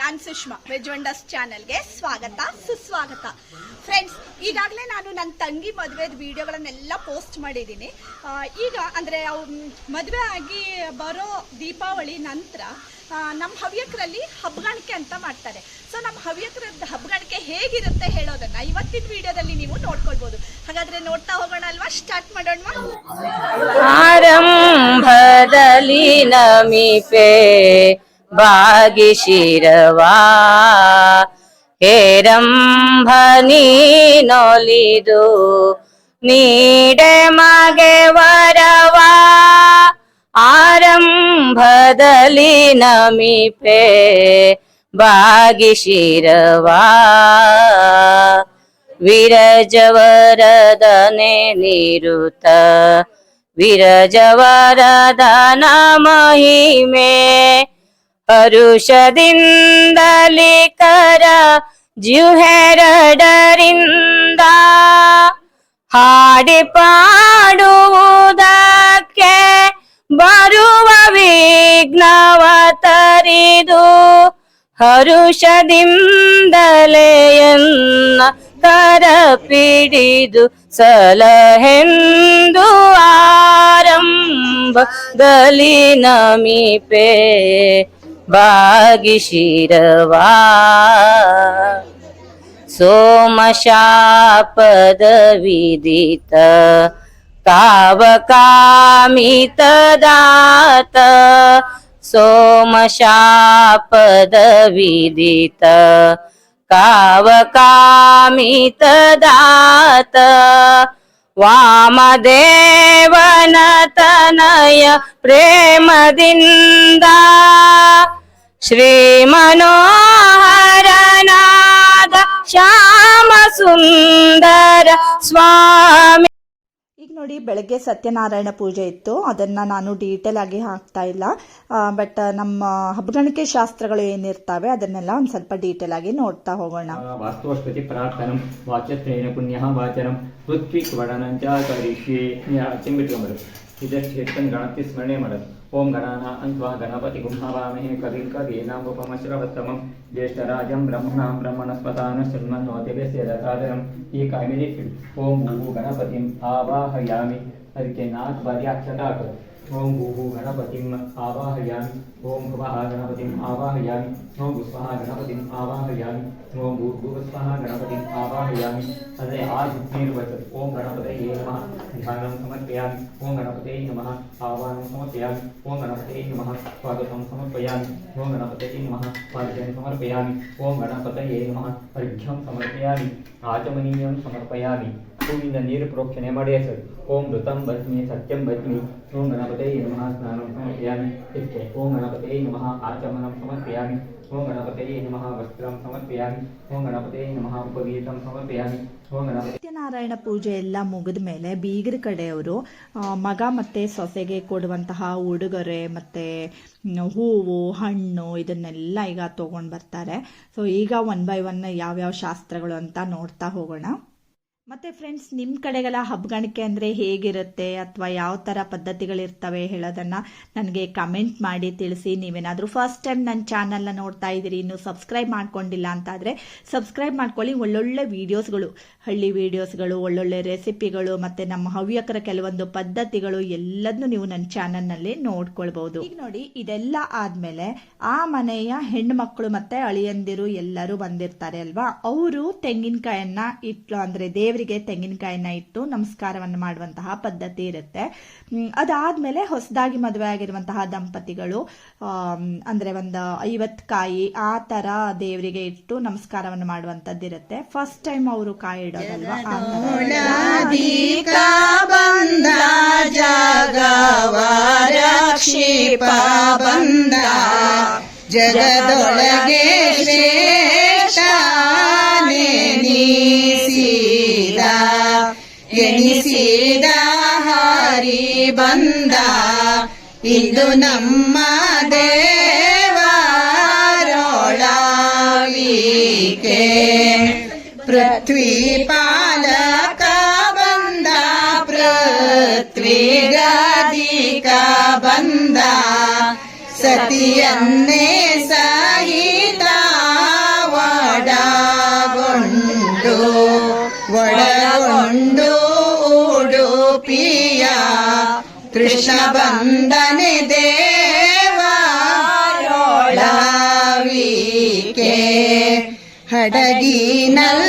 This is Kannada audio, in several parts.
ನಾನ್ ಸುಷ್ಮಾ ವೆಜ್ ವಂಡರ್ಸ್ ಚಾನಲ್ಗೆ ಸ್ವಾಗತ, ಸುಸ್ವಾಗತ. ಫ್ರೆಂಡ್ಸ್ ಈಗಾಗಲೇ ನಾನು ನನ್ನ ತಂಗಿ ಮದುವೆದ ವಿಡಿಯೋಗಳನ್ನೆಲ್ಲ ಪೋಸ್ಟ್ ಮಾಡಿದ್ದೀನಿ. ಈಗ ಅಂದರೆ ಅವು ಮದುವೆ ಆಗಿ ಬರೋ ದೀಪಾವಳಿ ನಂತರ ನಮ್ಮ ಹವ್ಯಕರಲ್ಲಿ ಹಬ್ಬಗಾಣಿಕೆ ಅಂತ ಮಾಡ್ತಾರೆ. ಸೊ ನಮ್ಮ ಹವ್ಯಕರದ ಹಬ್ಬಗಾಣಿಕೆ ಹೇಗಿರುತ್ತೆ ಹೇಳೋದನ್ನ ಇವತ್ತಿನ ವಿಡಿಯೋದಲ್ಲಿ ನೀವು ನೋಡ್ಕೊಳ್ಬೋದು. ಹಾಗಾದ್ರೆ ನೋಡ್ತಾ ಹೋಗೋಣ ಅಲ್ವಾ? ಸ್ಟಾರ್ಟ್ ಮಾಡೋಣ. ಆರಂಭದಲ್ಲಿ ನಮಿಪೆ ಬಾಗಿ ಶಿರವಾ ಹೇರಂಭ ನೀನೊಲಿದು ನೀಡೆ ಮಗೆ ವರವಾ ಆರಂಭದಲ್ಲಿ ನಮಿಪೆ ಬಾಗಿ ಶಿರವಾ ವಿರಜವರದನೆ ನಿರುತ ವಿರಜವರದನ ಮಹಿಮೆ ಹರುಷದಿಂದಲಿ ಕರ ಜಿಹೆರಡರಿಂದ ಹಾಡಿ ಪಾಡುವುದಕ್ಕೆ ಬರುವ ವಿಘ್ನವ ತರಿದು ಹರುಷದಿಂದಲೆಯನ್ನ ಕರ ಪಿಡಿದು ಸಲಹೆಂದು ಆರಂಭದಲ್ಲಿ ನಮಿಪೆ. बागी शिरवा सोमशा पदविदित कावकामित दात सोमशा पदविदित कावकामित दात ವಾಮದೇವನ ತನಯ ಪ್ರೇಮದಿಂದ ಶ್ರೀ ಮನೋಹರನಾದ ಶ್ಯಾಮ ಸುಂದರ ಸ್ವಾಮಿ ಈಗ ನೋಡಿ ಬೆಳಗ್ಗೆ ಸತ್ಯನಾರಾಯಣ ಪೂಜೆ ಇತ್ತು. ಅದನ್ನು ನಾನು ಡೀಟೇಲ್ ಆಗಿ ಹಾಕ್ತಾ ಇಲ್ಲ. ಬಟ್ ನಮ್ಮ ಹಬ್ಬಗಣಿಕೆ ಶಾಸ್ತ್ರಗಳು ಏನಿರ್ತಾವೆ ಅದನ್ನೆಲ್ಲ ಒಂದು ಸ್ವಲ್ಪ ಡೀಟೇಲ್ ಆಗಿ ನೋಡ್ತಾ ಹೋಗೋಣ. ವಾಸ್ತುವಸ್ಪತಿ ಪ್ರಾರ್ಥನ ವಾಚತ್ರೇನ ಪುಣ್ಯ ವಾಚನಂ ಪೃಥ್ವಿ ಕರಿಷ್ಯೆ. विदक्षेत्रं गणपति स्मरणे मरत् ओम गणाना अन्त्वा गणपति गुम्हवामहे कविर्कवीनामुपमश्रवत्तमं ज्येष्ठराजं ब्रह्मणां ब्रह्मणस्पदान शृण्वन्नोतिवेसेदतादरं ही कामिनी ओम भूः गणपतिम् आवाहयामि। हरिके ಬಾರಿ ಅಕ್ಷತ ಹಾಕೋದು ಓಂ ಭೂ ಗಣಪತಿಂ ಆವಾಹಯಾಮಿ ಓಂ ಭುವಃ ಗಣಪತಿಂ ಆವಾಹಯಾಮಿ ಓಂ ಭುಸ್ವಃ ಗಣಪತಿಂ ಆವಾಹಯಾಮಿ ಓಂ ಭೂರ್ಭುವಸ್ವಃ ಗಣಪತಿಂ ಆವಾಹಯಾಮಿ ಅಂದರೆ ಆ ನೀರು ಬರ್ತದೆ ಓಂ ಗಣಪತಯೇ ನಮಃ ಧ್ಯಾನಂ ಸಮರ್ಪಯಾಮಿ ಓಂ ಗಣಪತೇ ನಮಃ ಆವಾಹನಂ ಸಮರ್ಪಯಾಮಿ ಓಂ ಗಣಪತೇ ನಮಃ ಸ್ವಾಗತಂ ಸಮರ್ಪಯಾಮಿ ಓಂ ಗಣಪತೇ ನಮಃ ಪಾರ್ಜನೆ ಸಮರ್ಪಯಾಮಿ ಓಂ ಗಣಪತಯೇ ಹೂವಿಂದ ನೀರು ಪ್ರೋಕ್ಷಣೆ ಮಾಡಿ ಹೆಸರು. ಓಂ ಋತಂ ಭಸ್ಮಿ ಸತ್ಯಂ ಭಸ್ಮಿ. ಓಂ ಗಣಪತೇ ನಮಃ ಸ್ನಾನಂ ಸಮರ್ಪಯಾಮಿ. ಇಷ್ಟೇ. ಓಂ ಗಣಪತೇ ನಮಃ ಆಚಮನಂ ಸಮರ್ಪಯಾಮಿ. ಓಂ ಗಣಪತೇ ನಮಃ ವಸ್ತ್ರಂ ಸಮರ್ಪಯಾಮಿ. ಓಂ ಗಣಪತೇ ನಮಃ ಉಪಗೀತಂ ಸಮರ್ಪಯಾಮಿ. ಸತ್ಯನಾರಾಯಣ ಪೂಜೆ ಎಲ್ಲ ಮುಗಿದ ಮೇಲೆ ಬೀಗರ ಕಡೆಯವರು ಮಗ ಮತ್ತೆ ಸೊಸೆಗೆ ಕೊಡುವಂತಹ ಉಡುಗೊರೆ ಮತ್ತೆ ಹೂವು, ಹಣ್ಣು ಇದನ್ನೆಲ್ಲ ಈಗ ತಗೊಂಡ್ ಬರ್ತಾರೆ. ಸೊ ಈಗ ಒನ್ ಬೈ ಒನ್ ಯಾವ್ಯಾವ ಶಾಸ್ತ್ರಗಳು ಅಂತ ನೋಡ್ತಾ ಹೋಗೋಣ. ಮತ್ತು ಫ್ರೆಂಡ್ಸ್ ನಿಮ್ಮ ಕಡೆಗೆಲ್ಲ ಹಬ್ಬಗಾಣಿಕೆ ಅಂದರೆ ಹೇಗಿರುತ್ತೆ? ಅಥವಾ ಯಾವ ಥರ ಪದ್ಧತಿಗಳಿರ್ತವೆ? ಹೇಳೋದನ್ನು ನನಗೆ ಕಮೆಂಟ್ ಮಾಡಿ ತಿಳಿಸಿ. ನೀವೇನಾದರೂ ಫಸ್ಟ್ ಟೈಮ್ ನನ್ನ ಚಾನಲ್ನ ನೋಡ್ತಾ ಇದ್ದೀರಿ, ಇನ್ನೂ ಸಬ್ಸ್ಕ್ರೈಬ್ ಮಾಡ್ಕೊಂಡಿಲ್ಲ ಅಂತಾದರೆ ಸಬ್ಸ್ಕ್ರೈಬ್ ಮಾಡ್ಕೊಳ್ಳಿ. ಒಳ್ಳೊಳ್ಳೆ ವಿಡಿಯೋಸ್ಗಳು ಹಳ್ಳಿ ವೀಡಿಯೋಸ್ಗಳು ಒಳ್ಳೊಳ್ಳೆ ರೆಸಿಪಿಗಳು ಮತ್ತು ನಮ್ಮ ಹವ್ಯಕರ ಕೆಲವೊಂದು ಪದ್ಧತಿಗಳು ಎಲ್ಲದನ್ನು ನೀವು ನನ್ನ ಚಾನಲ್ನಲ್ಲಿ ನೋಡ್ಕೊಳ್ಬೋದು. ಈಗ ನೋಡಿ, ಇದೆಲ್ಲ ಆದಮೇಲೆ ಆ ಮನೆಯ ಹೆಣ್ಣು ಮಕ್ಕಳು ಮತ್ತು ಅಳಿಯಂದಿರು ಎಲ್ಲರೂ ಬಂದಿರ್ತಾರೆ ಅಲ್ವಾ? ಅವರು ತೆಂಗಿನಕಾಯನ್ನ ಇಟ್ಟು ಅಂದರೆ ದೇವರಿಗೆ ತೆಂಗಿನಕಾಯಿನ ಇಟ್ಟು ನಮಸ್ಕಾರವನ್ನು ಮಾಡುವಂತಹ ಪದ್ಧತಿ ಇರುತ್ತೆ. ಅದಾದ್ಮೇಲೆ ಹೊಸದಾಗಿ ಮದುವೆ ಆಗಿರುವಂತಹ ದಂಪತಿಗಳು ಅಂದ್ರೆ ಒಂದು ಐವತ್ತು ಕಾಯಿ ಆ ತರ ದೇವರಿಗೆ ಇಟ್ಟು ನಮಸ್ಕಾರವನ್ನು ಮಾಡುವಂತದ್ದು ಇರುತ್ತೆ. ಫಸ್ಟ್ ಟೈಮ್ ಅವರು ಕಾಯಿ ಇಡೋದಲ್ವಾ? ಜಗದೊಳಗೆ ಶ್ರೇಷ್ಠನೆನಿಸಿದ ಎನಿಸಿದ ಹರಿ ಬಂದ. ಇದು ನಮ್ಮ ದೇವರೊಳವಿಕೆ ಪೃಥ್ವಿ ಪಾಲಕ ಬಂದ ಪೃಥ್ವಿ ಗದಿಕ ಬಂದ. ಸತಿಯನ್ನೇ ಸಹಿತ डुप्रिया कृषबन्धनि देवे हडगी न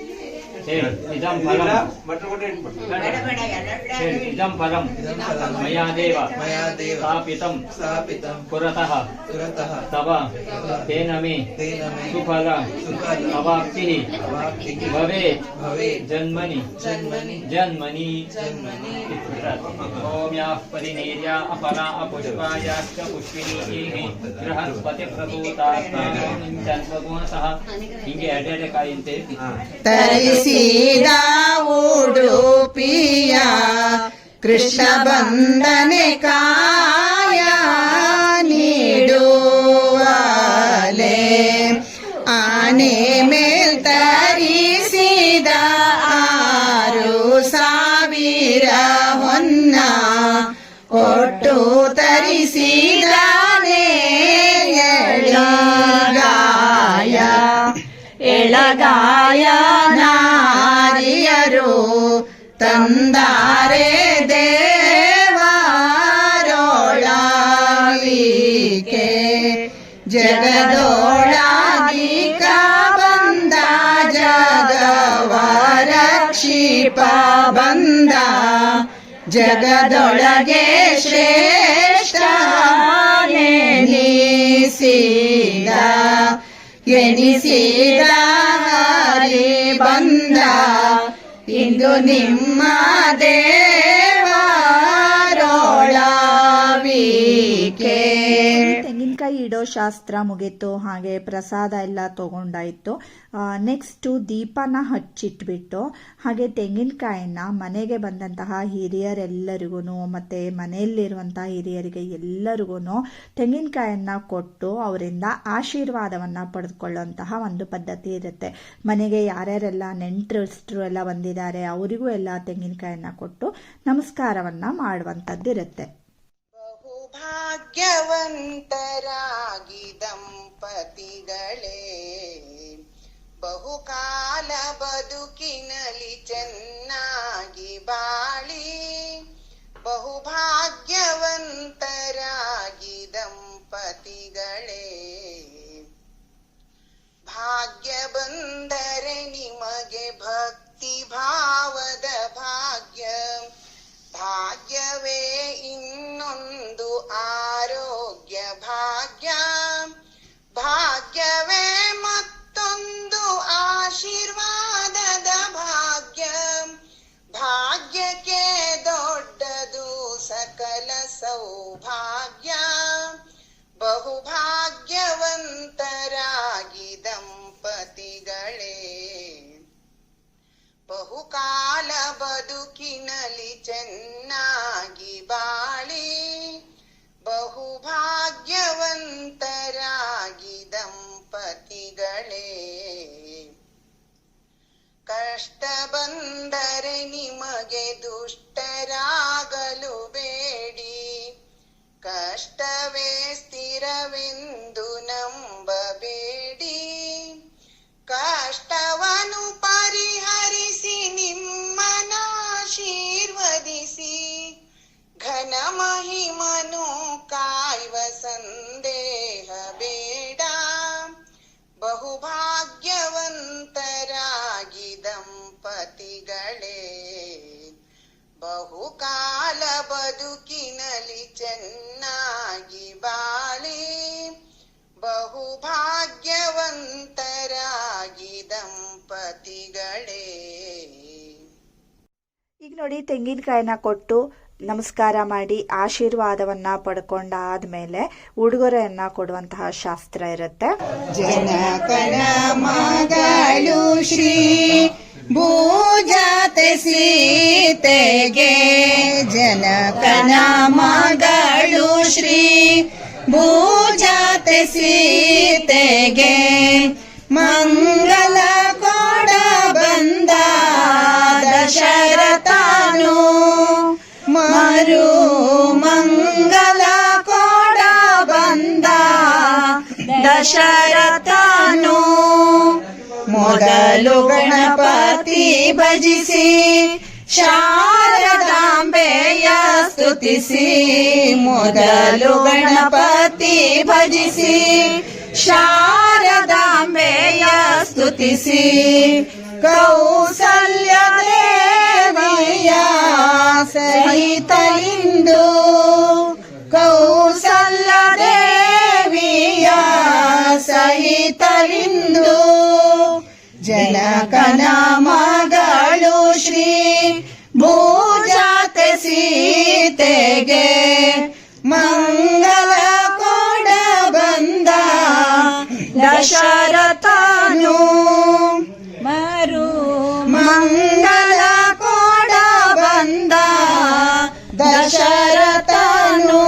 சரி இதம் जन्मनि जन्मनि जन्मनि अपरा अपुष्पायाश्च पुष्पिणीः बृहस्पति प्रसूतास्तां चन्द्रगुणसः हिङ्गे अडेडकायन्ते ಉಡುಪಿಯ ಕೃಷ್ಣ ಬಂದನೆ ಕಾಯ ಜಗದೊಳಗೆ ಶ್ರೇಷ್ಠಿಸಿದ ಎನಿಸಿದ ಎನಿಸಿದ ಹರಿ ಬಂದ. ಇಂದು ನಿಮ್ಮ ಇಡೋ ಶಾಸ್ತ್ರ ಮುಗೀತು, ಹಾಗೆ ಪ್ರಸಾದ ಎಲ್ಲ ತಗೊಂಡಾಯ್ತು. ನೆಕ್ಸ್ಟು ದೀಪನ ಹಚ್ಚಿಟ್ಬಿಟ್ಟು, ಹಾಗೆ ತೆಂಗಿನಕಾಯನ್ನ ಮನೆಗೆ ಬಂದಂತಹ ಹಿರಿಯರೆಲ್ಲರಿಗೂ ಮತ್ತು ಮನೆಯಲ್ಲಿರುವಂತಹ ಹಿರಿಯರಿಗೆ ಎಲ್ಲರಿಗೂ ತೆಂಗಿನಕಾಯನ್ನ ಕೊಟ್ಟು ಅವರಿಂದ ಆಶೀರ್ವಾದವನ್ನು ಪಡೆದುಕೊಳ್ಳುವಂತಹ ಒಂದು ಪದ್ಧತಿ ಇರುತ್ತೆ. ಮನೆಗೆ ಯಾರ್ಯಾರೆಲ್ಲ ನೆಂಟರಿಷ್ಟರು ಎಲ್ಲ ಬಂದಿದ್ದಾರೆ, ಅವರಿಗೂ ಎಲ್ಲ ತೆಂಗಿನಕಾಯನ್ನ ಕೊಟ್ಟು ನಮಸ್ಕಾರವನ್ನು ಮಾಡುವಂಥದ್ದಿರುತ್ತೆ. ಬಹುಭಾಗ್ಯವಂತರಾಗಿ ದಂಪತಿಗಳೇ, ಬಹುಕಾಲ ಬದುಕಿನಲಿ ಚೆನ್ನಾಗಿ ಬಾಳಿ, ಬಹುಭಾಗ್ಯವಂತರಾಗಿ ದಂಪತಿಗಳೇ. ಭಾಗ್ಯ ಬಂದರೆ ನಿಮಗೆ ಭಕ್ತಿ ಭಾವದ ಭಾಗ್ಯ, ಭಾಗ್ಯವೇ ಇನ್ನೊಂದು ಭಾಗ್ಯವೇ ಮತ್ತೊಂದು ಆಶೀರ್ವಾದದ ಭಾಗ್ಯ ಭಾಗ್ಯಕ್ಕೆ ದೊಡ್ಡದು ಸಕಲ ಸೌಭಾಗ್ಯ ಬಹುಭಾಗ್ಯವಂತರಾಗಿ ದಂಪತಿಗಳೇ ಬಹುಕಾಲ ಬದುಕಿನಲಿ ಚೆನ್ನಾಗಿ ಬಾಳಿ ಕಷ್ಟ ಬಂದರೆ ನಿಮಗೆ ದುಷ್ಟರಾಗಲು ಬೇಡಿ. ಕಷ್ಟವೇ ಸ್ಥಿರವೆಂದು ನಂಬಬೇಡಿ. ಕಷ್ಟವನ್ನು ಪರಿಹರಿಸಿ ನಿಮ್ಮನಾಶೀರ್ವದಿಸಿ ಘನ ಮಹಿಮನು ಕಾಯುವ ಸಂದೇಹ ಬೇಡ. ಬಹುಭಾಗ್ಯವಂತರಾಗಿ ದಂಪತಿಗಳೇ ಬಹುಕಾಲ ಬದುಕಿನಲಿ ಚೆನ್ನಾಗಿ ಬಾಳಿ ಬಹುಭಾಗ್ಯವಂತರಾಗಿ ದಂಪತಿಗಳೇ. ಈಗ ನೋಡಿ ತೆಂಗಿನಕಾಯಿನ ಕೊಟ್ಟು ನಮಸ್ಕಾರ ಮಾಡಿ ಆಶೀರ್ವಾದವನ್ನ ಪಡ್ಕೊಂಡಾದ್ಮೇಲೆ ಉಡುಗೊರೆಯನ್ನ ಕೊಡುವಂತಹ ಶಾಸ್ತ್ರ ಇರುತ್ತೆ. ಜನಕನ ಮಗಳು ಶ್ರೀ ಭೂಜಾತೆ ಸೀತೆಗೆ ಜನಕನ ಮಗಳು ಶ್ರೀ ಭೂಜಾತೆ ಸೀತೆಗೆ ಮಂಗಲ ಕೊಡ ಬಂದ ದಶರಥನು. ಮರು ಮಂಗಲ ಕೊಡ ಬಂದ ದಶರಥನು. ಮೊದಲು ಗಣಪತಿ ಭಜಿಸಿ, ಶಾರದಾಂಬೆಯ ಸ್ತುತಿಸಿ, ಮೊದಲು ಗಣಪತಿ ಭಜಿಸಿ, ಶಾರದಾಂಬೆಯ ಸ್ತುತಿಸಿ, ಕೌಸಲ್ಯ ದೇವಯ್ಯ ಸಹಿತ ಇಂದು ಕೌಸಲ್ಯ ಜನಕನ ಮಗಳು ಶ್ರೀ ಭೂಜಾತೆ ಸೀತೆಗೆ ಮಂಗಲ ಕೊಡ ಬಂದ ದಶರಥನು. ಮರು ಮಂಗಲ ಕೊಡ ಬಂದ ದಶರಥನು.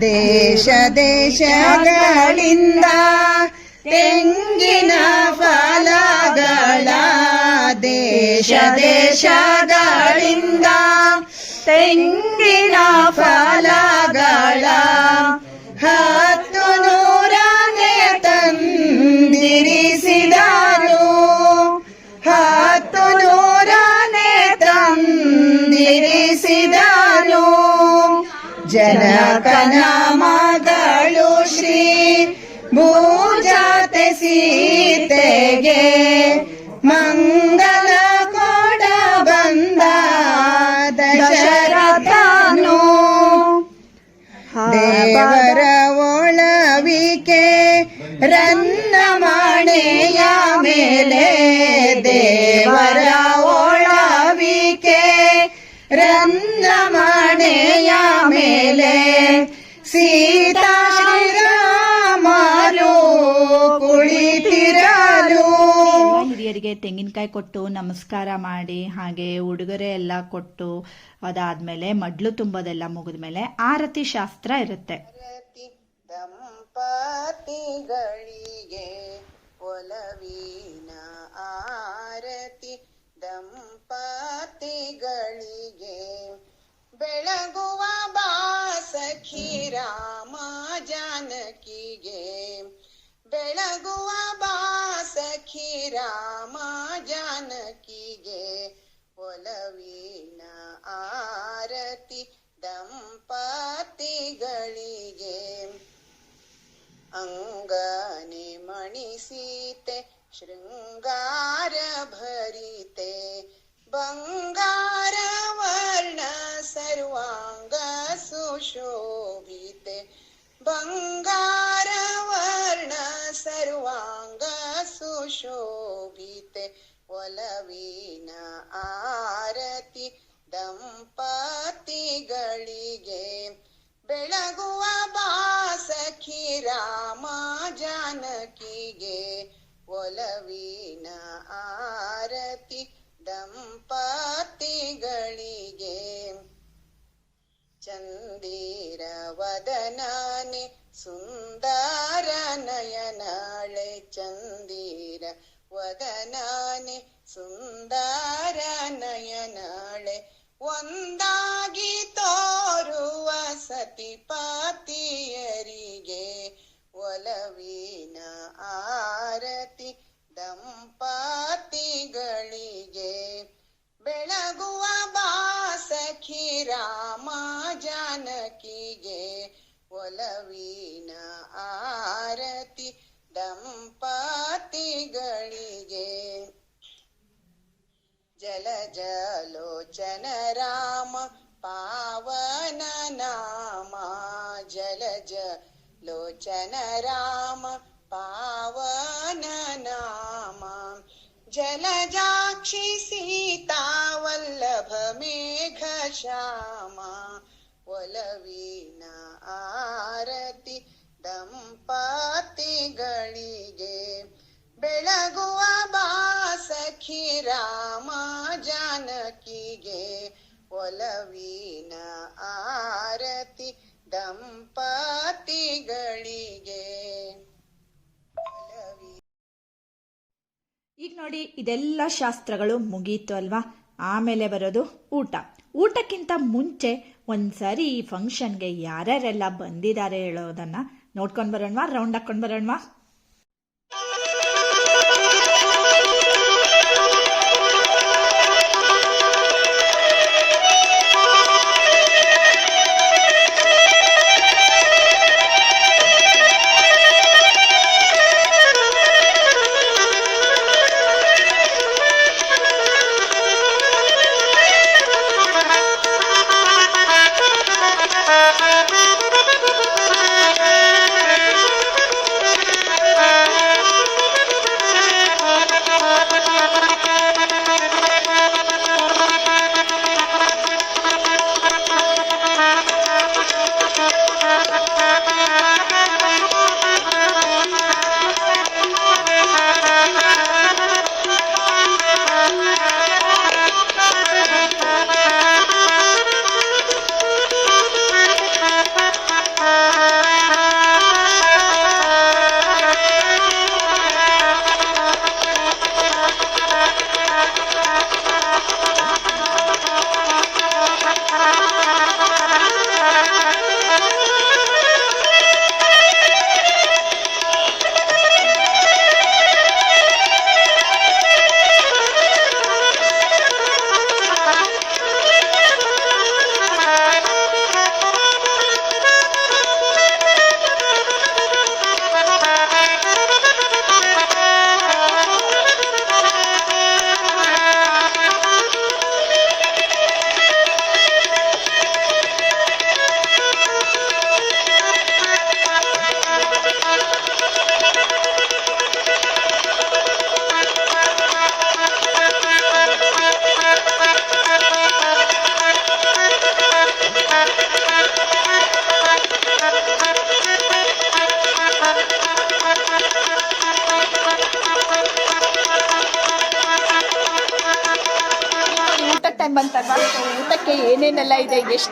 ದೇಶ ದೇಶಗಳಿಂದ ದೇಶ ದೇಶಗಳಿಂದ ತೆಂಗಿನ ಫಲಗಳ ಹತ್ತು ನೂರನೇ ತಂದಿರಿಸಿದರು ಹತ್ತು ನೂರನೇ ತಂದಿರಿಸಿದರು ಜನಕನ ಮಗಳು ಶ್ರೀ ಭೂಜಾತೆ ಸೀತೆಗೆ ಮಂಗಲ ರನ್ನ ಮಾಣೆಯ ಮೇಲೆ ದೇವರ ಒಳವಿಕೆ. ರನ್ನ ಮಣೆಯ ಮೇಲೆ ಸೀತಾ ಕುಳಿತಿರಲು. ಹಿರಿಯರಿಗೆ ತೆಂಗಿನಕಾಯಿ ಕೊಟ್ಟು ನಮಸ್ಕಾರ ಮಾಡಿ, ಹಾಗೆ ಉಡುಗೊರೆ ಎಲ್ಲ ಕೊಟ್ಟು ಅದಾದ್ಮೇಲೆ ಮಡ್ಲು ತುಂಬೋದೆಲ್ಲ ಮುಗಿದ್ಮೇಲೆ ಆರತಿ ಶಾಸ್ತ್ರ ಇರುತ್ತೆ. ಆರತಿ ದಂಪತಿಗಳಿಗೆ ಒಲವಿನ ಆರತಿ ದಂಪತಿಗಳಿಗೆ ಬೆಳಗುವ ಬಾಸಖಿ ರಾಮ ಜಾನಕಿಗೆ ಬೆಳಗುವ ಬಾಸಖಿ ರಾಮ ಜಾನಕಿಗೆ ಒಲವಿನ ಆರತಿ ದಂಪತಿಗಳಿಗೆ ಅಂಗನೆ ಮಣಿಸೀತೆ ಶೃಂಗಾರ ಭರಿತೆ ಬಂಗಾರ ವರ್ಣ ಸರ್ವಾಂಗ ಸುಶೋಭಿತೆ ಬಂಗಾರ ವರ್ಣ ಸರ್ವಾಂಗ ಸುಶೋಭಿತೆ ಒಲವಿನ ಆರತಿ ದಂಪತಿಗಳಿಗೆ ಬೆಳಗುವ ಬಾಸಖಿ ರಾಮ ಜಾನಕಿಗೆ ಒಲವಿನ ಆರತಿ ದಂಪತಿಗಳಿಗೆ. ಚಂದಿರ ವದನಾನೆ ಸುಂದರ ನಯನಾಳೆ ಚಂದಿರ ವದನಾನೆ ಸುಂದರ ನಯನಾಳೆ ಒಂದಾಗಿ ತೋರುವ ಸತಿಪತಿಯರಿಗೆ ಒಲವಿನ ಆರತಿ ದಂಪತಿಗಳಿಗೆ. ಬೆಳಗುವ ಬಾಸಖಿ ರಾಮ ಜಾನಕಿಗೆ ಒಲವಿನ ಆರತಿ ದಂಪತಿಗಳಿಗೆ. ಜಲ ಜಲೋಚನ ರಾಮ ಪಾವನ ನಾಮ ಜಲ ಜಲೋಚನ ರಾಮ ಪಾವನ ನಾಮ ಜಲಜಾಕ್ಷಿ ಸೀತಾ ವಲ್ಲಭ ಮೇಘ ಶ್ಯಾಮ ಒಲವಿನ ಆರತಿ ದಂಪತಿಗಳಿಗೆ ಬೆಳಗುವ ಬಾಸಖಿ ಸಖಿ ರಾಮ ಜಾನಕಿಗೆ ಒಲವೀನ ಆರತಿ ದಂಪತಿಗಳಿಗೆ. ಈಗ ನೋಡಿ, ಇದೆಲ್ಲ ಶಾಸ್ತ್ರಗಳು ಮುಗೀತು ಅಲ್ವಾ? ಆಮೇಲೆ ಬರೋದು ಊಟ. ಊಟಕ್ಕಿಂತ ಮುಂಚೆ ಒಂದ್ಸರಿ ಈ ಫಂಕ್ಷನ್ಗೆ ಯಾರ್ಯಾರೆಲ್ಲ ಬಂದಿದ್ದಾರೆ ಹೇಳೋದನ್ನ ನೋಡ್ಕೊಂಡು ಬರೋಣವಾ? ರೌಂಡ್ ಹಾಕೊಂಡು ಬರೋಣವಾ?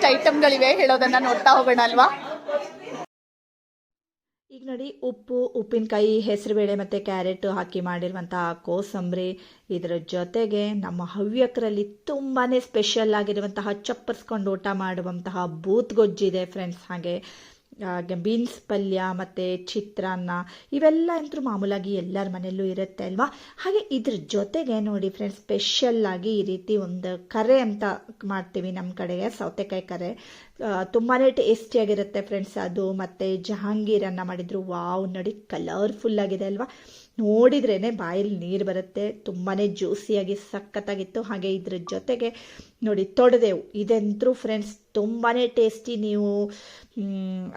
ಎಷ್ಟು ಐಟಮ್ಗಳಿವೆ ಹೇಳೋದನ್ನ ನೋಡ್ತಾ ಹೋಗೋಣ ಅಲ್ವಾ? ಈಗ ನೋಡಿ, ಉಪ್ಪು, ಉಪ್ಪಿನಕಾಯಿ, ಹೆಸರುಬೇಳೆ ಮತ್ತು ಕ್ಯಾರೆಟ್ ಹಾಕಿ ಮಾಡಿರುವಂತಹ ಕೋಸಂಬರಿ. ಇದರ ಜೊತೆಗೆ ನಮ್ಮ ಹವ್ಯಕರಲ್ಲಿ ತುಂಬಾ ಸ್ಪೆಷಲ್ ಆಗಿರುವಂತಹ ಚಪ್ಪರ್ಸ್ಕೊಂಡು ಊಟ ಮಾಡುವಂತಹ ಬೂತ್ ಗೊಜ್ಜಿದೆ ಫ್ರೆಂಡ್ಸ್ ಹಾಗೆ ಹಾಗೆ ಬೀನ್ಸ್ ಪಲ್ಯ ಮತ್ತು ಚಿತ್ರಾನ್ನ ಇವೆಲ್ಲ ಅಂತೂ ಮಾಮೂಲಾಗಿ ಎಲ್ಲರ ಮನೆಯಲ್ಲೂ ಇರುತ್ತೆ ಅಲ್ವಾ? ಹಾಗೆ ಇದ್ರ ಜೊತೆಗೆ ನೋಡಿ ಫ್ರೆಂಡ್ಸ್ ಸ್ಪೆಷಲ್ಲಾಗಿ ಈ ರೀತಿ ಒಂದು ಕರೆ ಅಂತ ಮಾಡ್ತೀವಿ ನಮ್ಮ ಕಡೆಗೆ, ಸೌತೆಕಾಯಿ ಕರೆ. ತುಂಬಾ ಟೇಸ್ಟಿಯಾಗಿರುತ್ತೆ ಫ್ರೆಂಡ್ಸ್ ಅದು, ಮತ್ತು ಜಹಾಂಗೀರನ್ನ ಮಾಡಿದ್ರು, ವಾವ್, ನೋಡಿ ಕಲರ್ಫುಲ್ ಆಗಿದೆ ಅಲ್ವಾ? ನೋಡಿದ್ರೇ ಬಾಯಲ್ಲಿ ನೀರು ಬರುತ್ತೆ ತುಂಬಾ ಜ್ಯೂಸಿಯಾಗಿ ಸಖತ್ತಾಗಿತ್ತು. ಹಾಗೆ ಇದ್ರ ಜೊತೆಗೆ ನೋಡಿ ತೊಡೆದೇವು. ಇದೆಂತೂ ಫ್ರೆಂಡ್ಸ್ ತುಂಬಾ ಟೇಸ್ಟಿ ನೀವು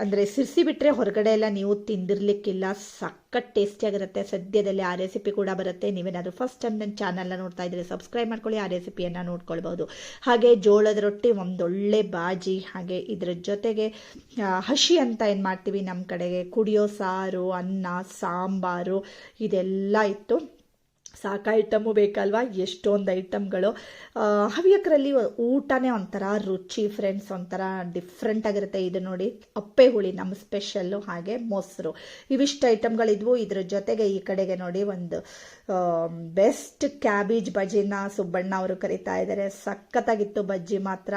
ಅಂದರೆ ಸಿರಿಸಿ ಬಿಟ್ಟರೆ ಹೊರಗಡೆ ಎಲ್ಲ ನೀವು ತಿಂದಿರಲಿಕ್ಕಿಲ್ಲ. ಸಖತ್ ಟೇಸ್ಟಿಯಾಗಿರುತ್ತೆ ಸದ್ಯದಲ್ಲಿ ಆ ರೆಸಿಪಿ ಕೂಡ ಬರುತ್ತೆ. ನೀವೇನಾದರೂ ಫಸ್ಟ್ ಟೈಮ್ ನನ್ನ ಚಾನಲ್ನ ನೋಡ್ತಾ ಇದ್ರೆ ಸಬ್ಸ್ಕ್ರೈಬ್ ಮಾಡ್ಕೊಳ್ಳಿ, ಆ ರೆಸಿಪಿಯನ್ನು ನೋಡ್ಕೊಳ್ಬೋದು ಹಾಗೆ ಜೋಳದ ರೊಟ್ಟಿ ಒಂದೊಳ್ಳೆ ಬಾಜಿ, ಹಾಗೆ ಇದ್ರ ಜೊತೆಗೆ ಹಸಿ ಅಂತ ಏನು ಮಾಡ್ತೀವಿ? ನಮ್ಮ ಕಡೆಗೆ ಕುಡಿಯೋ ಸಾರು, ಅನ್ನ, ಸಾಂಬಾರು, ಇದೆಲ್ಲ ಇತ್ತು. ಸಾಕು ಐಟಮು ಬೇಕಲ್ವಾ? ಎಷ್ಟೊಂದು ಐಟಮ್ಗಳು. ಹವ್ಯಕರಲ್ಲಿ ಊಟನೇ ಒಂಥರ ರುಚಿ ಫ್ರೆಂಡ್ಸ್ ಒಂಥರ ಡಿಫ್ರೆಂಟ್ ಆಗಿರುತ್ತೆ. ಇದು ನೋಡಿ, ಅಪ್ಪೆ ಹುಳಿ ನಮ್ಮ ಸ್ಪೆಷಲ್ಲು ಹಾಗೆ ಮೊಸರು. ಇವಿಷ್ಟು ಐಟಮ್ಗಳಿದ್ವು. ಇದ್ರ ಜೊತೆಗೆ ಈ ಕಡೆಗೆ ನೋಡಿ ಒಂದು ಬೆಸ್ಟ್ ಕ್ಯಾಬೇಜ್ ಬಜ್ಜಿನ ಸುಬ್ಬಣ್ಣ ಅವರು ಕರಿತಾ ಇದ್ದಾರೆ. ಸಖತ್ತಾಗಿತ್ತು ಬಜ್ಜಿ ಮಾತ್ರ.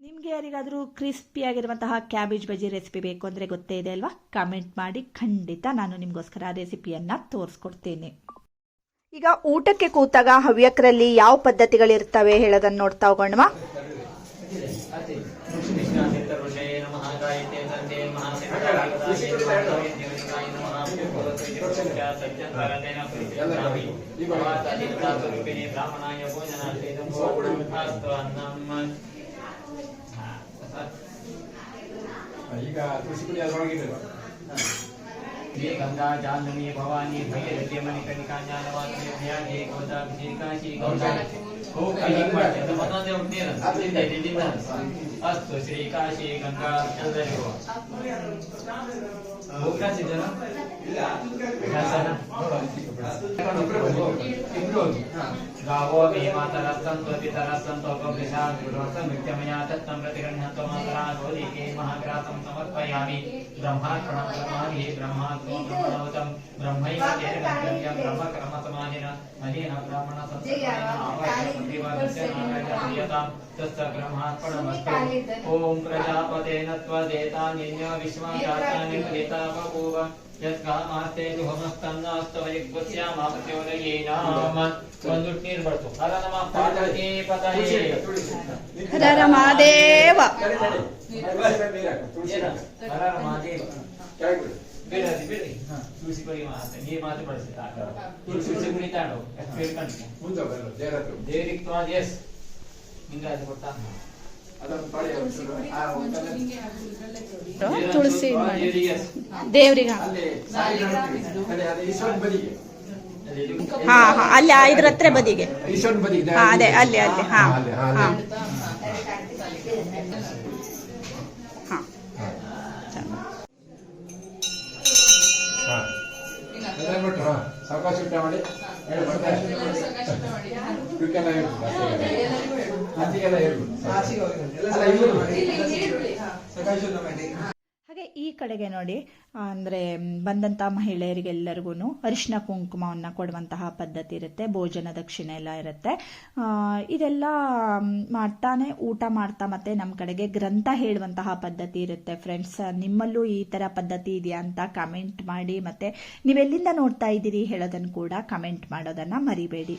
ನಿಮಗೆ ಯಾರಿಗಾದರೂ ಕ್ರಿಸ್ಪಿ ಆಗಿರುವಂತಹ ಕ್ಯಾಬೇಜ್ ಬಜ್ಜಿ ರೆಸಿಪಿ ಬೇಕು ಅಂದರೆ ಗೊತ್ತೇ ಇದೆ ಅಲ್ವಾ? ಕಮೆಂಟ್ ಮಾಡಿ ಖಂಡಿತ ನಾನು ನಿಮಗೋಸ್ಕರ ರೆಸಿಪಿಯನ್ನು ತೋರಿಸ್ಕೊಡ್ತೀನಿ. ಈಗ ಊಟಕ್ಕೆ ಕೂತಾಗ ಹವ್ಯಕರಲ್ಲಿ ಯಾವ ಪದ್ಧತಿಗಳಿರ್ತವೆ ಹೇಳೋದನ್ನ ನೋಡ್ತಾ ಹೋಗೋಣವಾ ಬ್ರಾಹ್ಮಣಾಯ ಈಗ ಕೃಷಿ ಕುಡಿ ಅದರೊಳಗಿದೆ ಶ್ರೀ ಗಂಗಾ ಜಾಹ್ನವಿ ಭವಾನಿ ಭೈರವ್ಯ ಮಣಿಕಣಿಕಾ ಜ್ಞಾನವಾಸಿ ಧ್ಯಾನಿ ಗೋದಾಭಿಷೇಕ ಶ್ರೀ ಗಂಗಾ ಹೋಗಿ ಹೀಗೆ ಮಾಡ್ತಾರೆ ಮತ್ತೊಂದೇ ಹುಟ್ಟಿರ ಅಲ್ಲಿಂದ ಇಲ್ಲಿಂದ ಅಸ್ತು ಶ್ರೀ ಕಾಶಿ ಗಂಗಾ ಎಲ್ಲರಿಗೂ ಹೋಗ್ರಾಸಿದ್ದಾರ ಇಬ್ರು ಹೋಗಿ. गावो मे मातरस्तन्तु पितरस्तन्तु उपविशाद्गुरुवस्तमृत्यमया तत्तं प्रतिगृह्णन्तो मातरा गोदीके महाग्रासं समर्पयामि। ब्रह्मार्पणं ब्रह्माभि ब्रह्माग्नो ब्रह्मणोतं ब्रह्मैव तेन गन्तव्यं ब्रह्मकर्मसमाधिन अनेन ब्राह्मण संस्कृतेन आवाहनपतिवादस्य नारायणीयतां तस्य ब्रह्मार्पणमस्तु ॐ प्रजापतेन त्वदेतान्यन्य विश्वाजातानि फलिता बभूव। ಯತ್ಕಾಮಾಸ್ತೆ ಶುಭಮಸ್ತನ್ನಸ್ತವಯಗ್ವಸ್ಯಾಮಾಪತ್ಯೋದಯೇ ನಾಮ ಒಂದು ನೀರು ಬರ್ತು ಹರ ನಮ ಪಾರ್ವತಿ ಪತಯೇ ಹರ ಮಹಾದೇವ ತುಳಸಿ ಏನ? ಹರ ನಮ ಮಹಾದೇವ ಕೆಳಗೆ ಬಿಡು. ಬೇಡ್ರಿ ಬೇಡ್ರಿ ಹಾ ತುಳಸಿ ಕೊಡಿ ಮಾತೆ ನೀರು ಮಾತು ಬಳಸಿ ತುಳಸಿ ಕುಣಿತಾಡು ಕೇಳ್ಕೊಂಡು ಮುಂದೆ ಬರಲ್ಲ ದೇವರ ಹತ್ರ. ದೇವರಿಗೆ ತುಂಬ ಎಸ್ ನಿಂಗೆ ಅದು ಗೊತ್ತಾ ತುಳಸಿ. ದೇವರಿಗೆ yes. ದೇವ್ರಿಗೆ ಅಲ್ಲಿ ಸಾಯಿ ಕಾಣ್ತೀವಿ. ಅಲ್ಲಿ ಅದು ಈಶ್ವರನ ಬದಿಗೆ. ಹಾ ಹಾ ಅಲ್ಲಿ ಇದ್ರ ಹತ್ರ ಬದಿಗೆ. ಹಾ, ಅದೇ, ಅಲ್ಲಿ, ಅಲ್ಲಿ, ಹಾ. ಹಾ, ಸಾವಕಾಶ ಮಾಡಿ. ಹೇಳು, ಬರ್ತಾ ಹಾಗೆ ಈ ಕಡೆಗೆ ನೋಡಿ ಅಂದರೆ ಬಂದಂಥ ಮಹಿಳೆಯರಿಗೆಲ್ಲರಿಗೂ ಅರಿಶಿನ ಕುಂಕುಮವನ್ನು ಕೊಡುವಂತಹ ಪದ್ಧತಿ ಇರುತ್ತೆ ಭೋಜನ ದಕ್ಷಿಣೆ ಎಲ್ಲ ಇರುತ್ತೆ. ಆ, ಇದೆಲ್ಲ ಮಾಡ್ತಾನೆ ಊಟ ಮಾಡ್ತಾ ಮತ್ತೆ ನಮ್ಮ ಕಡೆಗೆ ಗ್ರಂಥ ಹೇಳುವಂತಹ ಪದ್ಧತಿ ಇರುತ್ತೆ. ಫ್ರೆಂಡ್ಸ್ ನಿಮ್ಮಲ್ಲೂ ಈ ಥರ ಪದ್ಧತಿ ಇದೆಯಾ ಅಂತ ಕಮೆಂಟ್ ಮಾಡಿ ಮತ್ತೆ ನೀವೆಲ್ಲಿಂದ ನೋಡ್ತಾ ಇದ್ದೀರಿ ಹೇಳೋದನ್ನು ಕೂಡ ಕಮೆಂಟ್ ಮಾಡೋದನ್ನು ಮರಿಬೇಡಿ.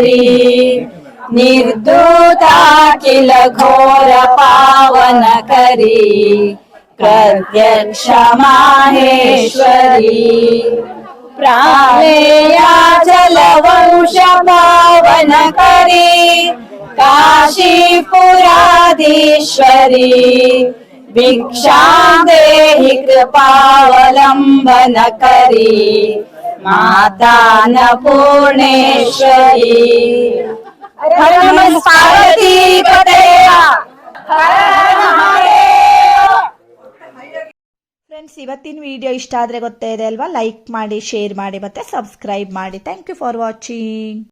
रत्नाकरी निर्दूता किल घोर पावन करी। प्रत्यक्ष माहेश्वरी प्राणेया जलवंश पावन करी। काशीपुराधीश्वरी। भिक्षा देहि कृपावलम्बन करी। माता न पूर्णेश्वरी हर नमः पार्वती पतया ಫ್ರೆಂಡ್ಸ್ ಇವತ್ತಿನ ವಿಡಿಯೋ ಇಷ್ಟ ಆದರೆ ಗೊತ್ತೇ ಇದೆ ಅಲ್ವಾ ಲೈಕ್ ಮಾಡಿ ಶೇರ್ ಮಾಡಿ ಮತ್ತು ಸಬ್ಸ್ಕ್ರೈಬ್ ಮಾಡಿ ಥ್ಯಾಂಕ್ ಯು ಫಾರ್ ವಾಚಿಂಗ್